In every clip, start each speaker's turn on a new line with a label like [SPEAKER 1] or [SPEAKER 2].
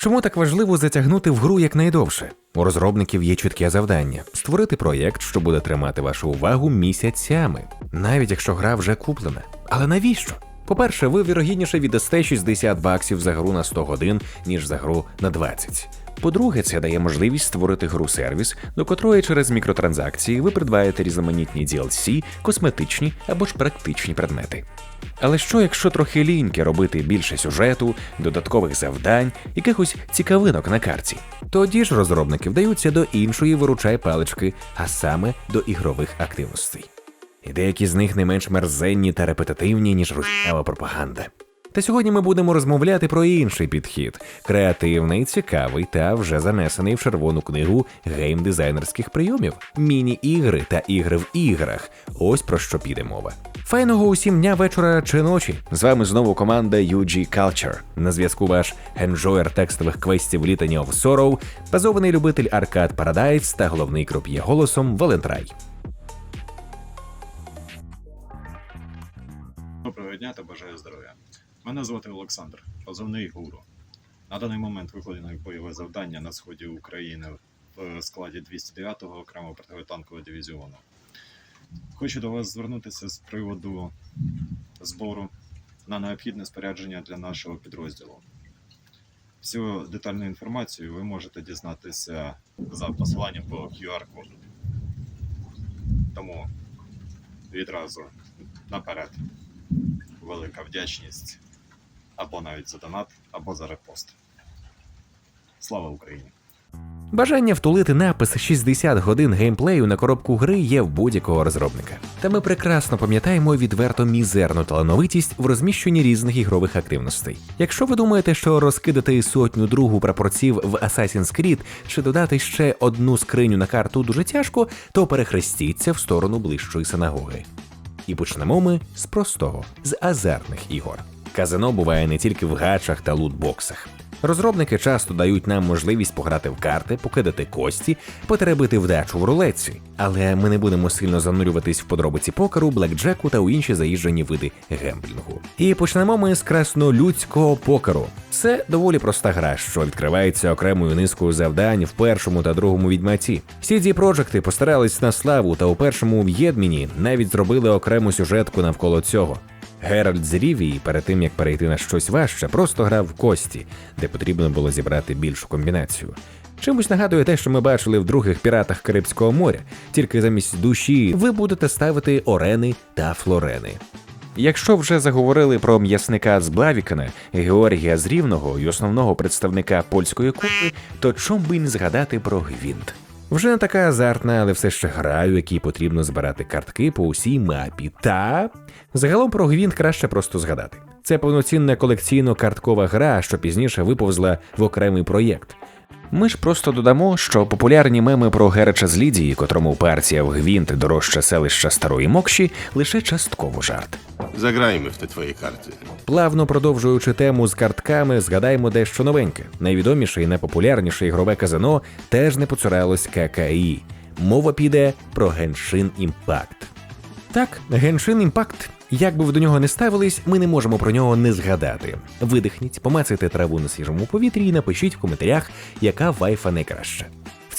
[SPEAKER 1] Чому так важливо затягнути в гру якнайдовше? У розробників є чітке завдання створити проєкт, що буде тримати вашу увагу місяцями, навіть якщо гра вже куплена. Але навіщо? По-перше, ви вірогідніше віддасте 60 баксів за гру на 100 годин, ніж за гру на 20. По-друге, це дає можливість створити гру сервіс, до котрої через мікротранзакції ви придбаєте різноманітні DLC, косметичні або ж практичні предмети. Але що, якщо трохи ліньки робити більше сюжету, додаткових завдань, якихось цікавинок на карті? Тоді ж розробники вдаються до іншої виручай палички, а саме до ігрових активностей. І деякі з них не менш мерзенні та репетитивні, ніж руснева пропаганда. Та сьогодні ми будемо розмовляти про інший підхід креативний, цікавий та вже занесений в червону книгу геймдизайнерських прийомів, міні-ігри та ігри в іграх. Ось про що піде мова. Файного усім дня вечора чи ночі. З вами знову команда UG Culture. На зв'язку ваш енжоєр текстових квестів Litany of Sorrow, базований любитель Arcade Paradise та головний круп'є голосом Валентрай.
[SPEAKER 2] Дня та бажаю здоров'я. Мене звати Олександр, позивний гуру. На даний момент виконує бойове завдання на сході України в складі 209-го окремого противотанкового дивізіону. Хочу до вас звернутися з приводу збору на необхідне спорядження для нашого підрозділу. Всю детальну інформацію ви можете дізнатися за посиланням по QR-коду. Тому відразу наперед велика вдячність або навіть за донат, або за репост. Слава Україні!
[SPEAKER 1] Бажання втулити напис 60 годин геймплею на коробку гри є в будь-якого розробника. Та ми прекрасно пам'ятаємо відверто мізерну талановитість в розміщенні різних ігрових активностей. Якщо ви думаєте, що розкидати сотню другу прапорців в Assassin's Creed чи додати ще одну скриню на карту дуже тяжко, то перехрестіться в сторону ближчої синагоги. І почнемо ми з простого, з азартних ігор. Казино буває не тільки в гачах та лутбоксах. Розробники часто дають нам можливість пограти в карти, покидати кості, потеребити вдачу в рулетці. Але ми не будемо сильно занурюватись в подробиці покеру, блекджеку та у інші заїжджені види гемблінгу. І почнемо ми з краснолюдського покеру. Це доволі проста гра, що відкривається окремою низкою завдань в першому та другому відьмаці. CD Projekts постарались на славу, та у першому в'єдміні навіть зробили окрему сюжетку навколо цього. Геральт з Рівії, перед тим як перейти на щось важче, просто грав в кості, де потрібно було зібрати більшу комбінацію. Чимось нагадує те, що ми бачили в других піратах Карибського моря, тільки замість душі ви будете ставити орени та флорени. Якщо вже заговорили про м'ясника з Блавікана, Георгія з Рівного і основного представника польської купи, то чом би не згадати про гвинт. Вже не така азартна, але все ще гра, у якій потрібно збирати картки по усій мапі. Та загалом про гвинт краще просто згадати. Це повноцінна колекційно-карткова гра, що пізніше виповзла в окремий проєкт. Ми ж просто додамо, що популярні меми про Герача з Лідії, котрому партія в гвинт дорожче селища Старої Мокші, лише частково жарт.
[SPEAKER 3] Zagrajmy w te twoje karty.
[SPEAKER 1] Плавно продовжуючи тему з картками, згадаємо дещо новеньке. Найвідоміше і найпопулярніше ігрове казино теж не поцуралось ККІ. Мова піде про Genshin Impact. Так, Genshin Impact, як би ви до нього не ставились, ми не можемо про нього не згадати. Видихніть, помацайте траву на свіжому повітрі і напишіть в коментарях, яка вайфа найкраща.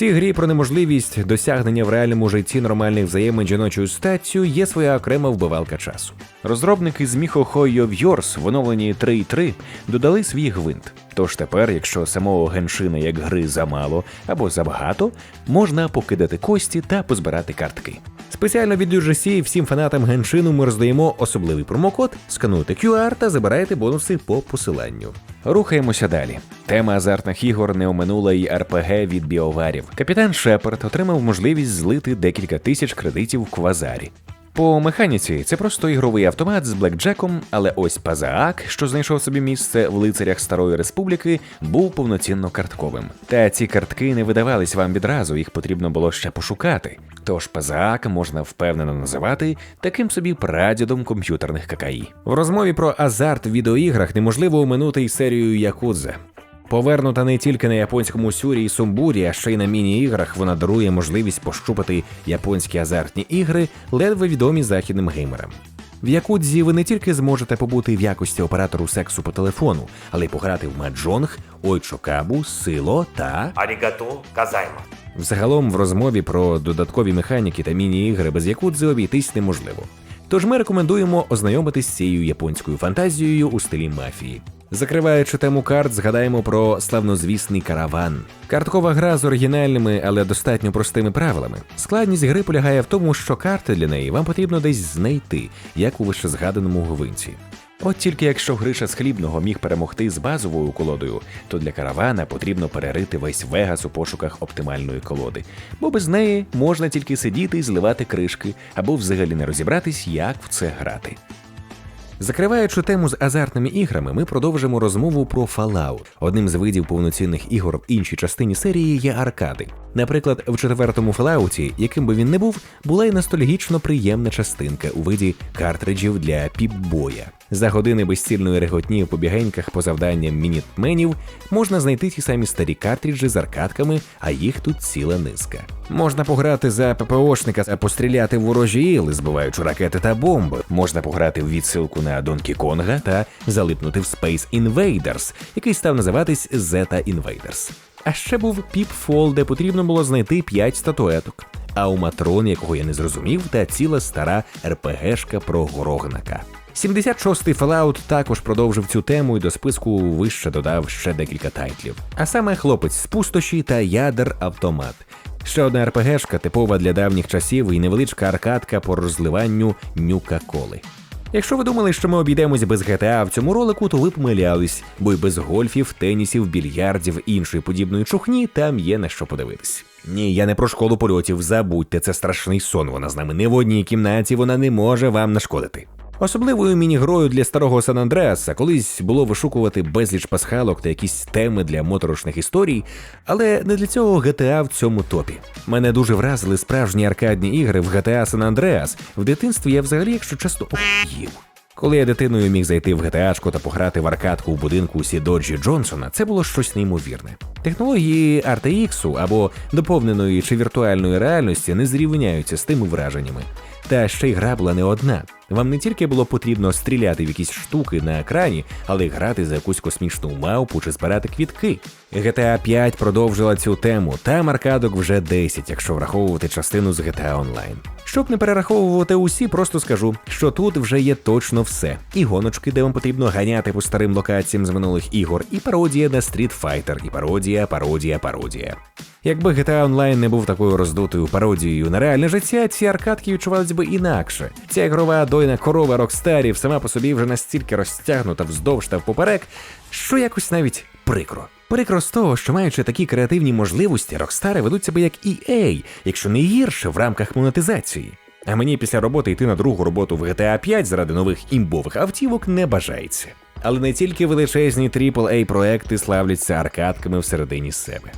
[SPEAKER 1] Цій грі про неможливість досягнення в реальному житті нормальних взаємин жіночою статтю є своя окрема вбивалка часу. Розробники з Miho Hoyo Wars в оновленні 3.3 додали свій гвинт. Тож тепер, якщо самого геншина як гри замало або забагато, можна покидати кості та позбирати картки. Спеціально від UGC всім фанатам геншину ми роздаємо особливий промокод, скануйте QR та забирайте бонуси по посиланню. Рухаємося далі. Тема азартних ігор не оминула й РПГ від біоварів. Капітан Шепард отримав можливість злити декілька тисяч кредитів в квазарі. По механіці це просто ігровий автомат з блекджеком, але ось Пазаак, що знайшов собі місце в лицарях Старої Республіки, був повноцінно картковим. Та ці картки не видавались вам відразу, їх потрібно було ще пошукати. Тож Пазаак можна впевнено називати таким собі прадідом комп'ютерних ККІ. В розмові про азарт в відеоіграх неможливо оминути й серію Якудза. Повернута не тільки на японському сюрі і сумбурі, а ще й на міні-іграх, вона дарує можливість пощупати японські азартні ігри, ледве відомі західним геймерам. В Якудзі ви не тільки зможете побути в якості оператору сексу по телефону, але й пограти в маджонг, ойчокабу, сило та
[SPEAKER 4] Арігато казайма.
[SPEAKER 1] Взагалом в розмові про додаткові механіки та міні-ігри без якудзи обійтись неможливо. Тож ми рекомендуємо ознайомитись з цією японською фантазією у стилі мафії. Закриваючи тему карт, згадаємо про славнозвісний караван. Карткова гра з оригінальними, але достатньо простими правилами. Складність гри полягає в тому, що карти для неї вам потрібно десь знайти, як у вищезгаданому гвинці. От тільки якщо Гриша з хлібного міг перемогти з базовою колодою, то для каравана потрібно перерити весь Вегас у пошуках оптимальної колоди, бо без неї можна тільки сидіти і зливати кришки, або взагалі не розібратись, як в це грати. Закриваючи тему з азартними іграми, ми продовжимо розмову про Fallout. Одним з видів повноцінних ігор в іншій частині серії є аркади. Наприклад, в четвертому Fallout, яким би він не був, була й ностальгічно приємна частинка у виді картриджів для піп-боя. За години безцільної реготні в побігеньках по завданням мінітменів можна знайти ті самі старі картриджі з аркадками, а їх тут ціла низка. Можна пограти за ППОшника, а постріляти в ворожі іли, збиваючи ракети та бомби. Можна пограти в відсилку на Донкі Конга та залипнути в Space Invaders, який став називатись Zeta Invaders. А ще був Піпфол, де потрібно було знайти 5 статуеток. А у Матрон, якого я не зрозумів, та ціла стара РПГшка про Горогнака. 76-й Fallout також продовжив цю тему і до списку вище додав ще декілька тайтлів. А саме хлопець з пустоші та ядер автомат. Ще одна РПГшка, типова для давніх часів, і невеличка аркадка по розливанню нюка-коли. Якщо ви думали, що ми обійдемось без GTA в цьому ролику, то ви помилялись, бо й без гольфів, тенісів, більярдів іншої подібної чухні там є на що подивитись. Ні, я не про школу польотів, забудьте, це страшний сон. Вона з нами не в одній кімнаті, вона не може вам нашкодити. Особливою міні-грою для старого Сан Андреаса колись було вишукувати безліч пасхалок та якісь теми для моторошних історій, але не для цього GTA в цьому топі. Мене дуже вразили справжні аркадні ігри в GTA San Andreas. В дитинстві я взагалі, якщо чесно, охуїв. Коли я дитиною міг зайти в GTA-шку та пограти в аркадку в будинку Сі Доджі Джонсона, це було щось неймовірне. Технології RTX або доповненої чи віртуальної реальності не зрівняються з тими враженнями. Та ще й гра була не одна. Вам не тільки було потрібно стріляти в якісь штуки на екрані, але й грати за якусь космічну мавпу чи збирати квітки. GTA 5 продовжила цю тему. Там аркадок вже 10, якщо враховувати частину з GTA Online. Щоб не перераховувати усі, просто скажу, що тут вже є точно все: і гоночки, де вам потрібно ганяти по старим локаціям з минулих ігор, і пародія на Street Fighter, і пародія, пародія, пародія. Якби GTA Online не був такою роздутою пародією на реальне життя, ці аркадки відчувались би інакше. Ця ігрова дойна корова Рокстарів сама по собі вже настільки розтягнута вздовж та впоперек, що якось навіть прикро. Прикро з того, що маючи такі креативні можливості, Рокстари ведуть себе як EA, якщо не гірше в рамках монетизації. А мені після роботи йти на другу роботу в GTA 5 заради нових імбових автівок не бажається. Але не тільки величезні aaa проекти славляться аркадками всередині себе.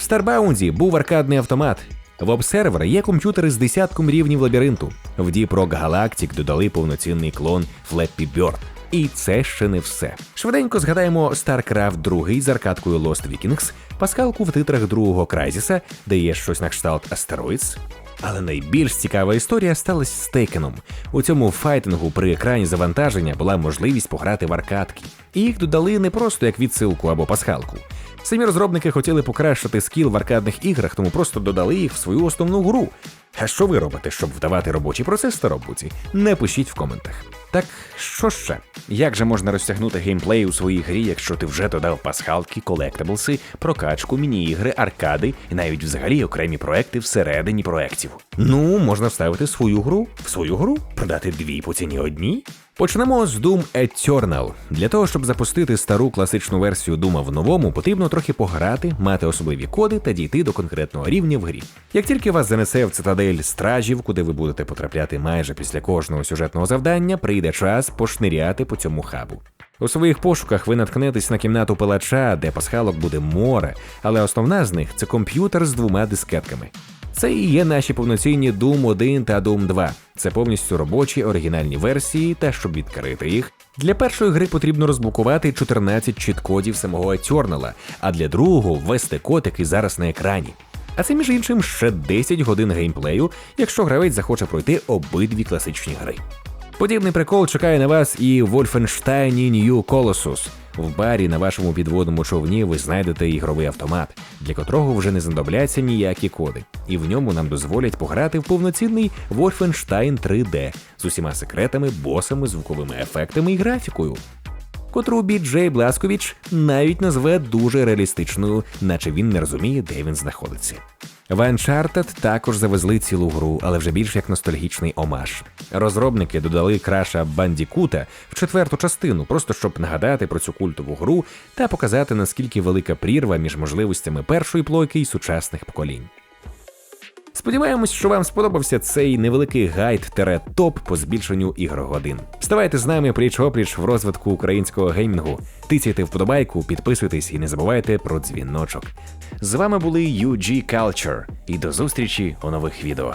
[SPEAKER 1] В Старбаунді був аркадний автомат. В обсервер є комп'ютери з десятком рівнів лабіринту. В Deep Rock Galactic додали повноцінний клон Flappy Bird. І це ще не все. Швиденько згадаємо StarCraft 2 з аркадкою Lost Vikings, пасхалку в титрах другого Крайзіса, де є щось на кшталт Asteroids. Але найбільш цікава історія сталася з Тейкеном. У цьому файтингу при екрані завантаження була можливість пограти в аркадки. І їх додали не просто як відсилку або пасхалку. Самі розробники хотіли покращити скіл в аркадних іграх, тому просто додали їх в свою основну гру. А що ви робите, щоб вдавати робочий процес в старобуці? Не пишіть в коментах. Так що ще? Як же можна розтягнути геймплей у своїй грі, якщо ти вже додав пасхалки, колектаблси, прокачку, міні-ігри, аркади і навіть взагалі окремі проекти всередині проєктів? Ну, можна вставити свою гру в свою гру, продати дві по ціні одній. Почнемо з Doom Eternal. Для того, щоб запустити стару класичну версію Дума в новому, потрібно трохи пограти, мати особливі коди та дійти до конкретного рівня в грі. Як тільки вас занесе в цитадель стражів, куди ви будете потрапляти майже після кожного сюжетного завдання, прийде час пошниряти по цьому хабу. У своїх пошуках ви наткнетесь на кімнату палача, де пасхалок буде море, але основна з них це комп'ютер з двома дискетками. Це і є наші повноцінні Doom 1 та Doom 2. Це повністю робочі оригінальні версії, та щоб відкрити їх. Для першої гри потрібно розблокувати 14 чіт-кодів самого Eternal, а для другого ввести код, який зараз на екрані. А це, між іншим, ще 10 годин геймплею, якщо гравець захоче пройти обидві класичні гри. Подібний прикол чекає на вас і в Wolfenstein New Colossus. В барі на вашому підводному човні ви знайдете ігровий автомат, для котрого вже не знадобляться ніякі коди, і в ньому нам дозволять пограти в повноцінний Wolfenstein 3D з усіма секретами, босами, звуковими ефектами і графікою котру Біджей Бласковіч навіть назве дуже реалістичною, наче він не розуміє, де він знаходиться. В Uncharted також завезли цілу гру, але вже більш як ностальгічний омаж. Розробники додали краша Бандікута в четверту частину, просто щоб нагадати про цю культову гру та показати наскільки велика прірва між можливостями першої плойки і сучасних поколінь. Сподіваємось, що вам сподобався цей невеликий гайд тере топ по збільшенню ігрогодин. Ставайте з нами пліч-опліч в розвитку українського геймінгу. Тицяйте вподобайку, підписуйтесь і не забувайте про дзвіночок. З вами були UG Culture і до зустрічі у нових відео.